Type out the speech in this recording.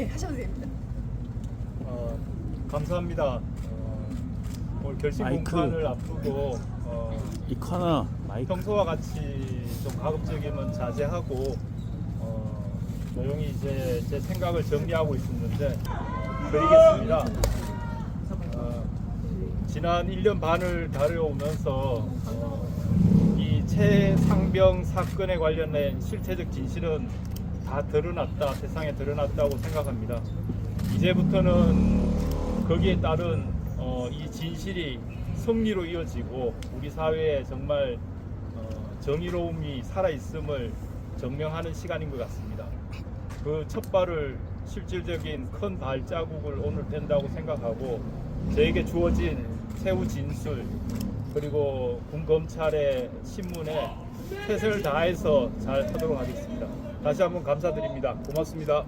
예, 하셔도 됩니다. 어, 감사합니다. 어, 오늘 결심 마이크. 공판을 앞두고 어, 이 커너 마이크 평소와 같이 좀 가급적이면 자제하고 어, 조용히 이제 제 생각을 정리하고 있었는데 드리겠습니다. 어, 지난 1년 반을 다뤄오면서 어, 이 최상병 사건에 관련된 실체적 진실은 다 드러났다, 세상에 드러났다고 생각합니다. 이제부터는 거기에 따른 어, 이 진실이 승리로 이어지고 우리 사회에 정말 어, 정의로움이 살아있음을 증명하는 시간인 것 같습니다. 그 첫 발을 실질적인 큰 발자국을 오늘 뗀다고 생각하고 저에게 주어진 최후 진술 그리고 군 검찰의 신문에 최선을 다해서 잘 하도록 하겠습니다. 다시 한번 감사드립니다. 고맙습니다.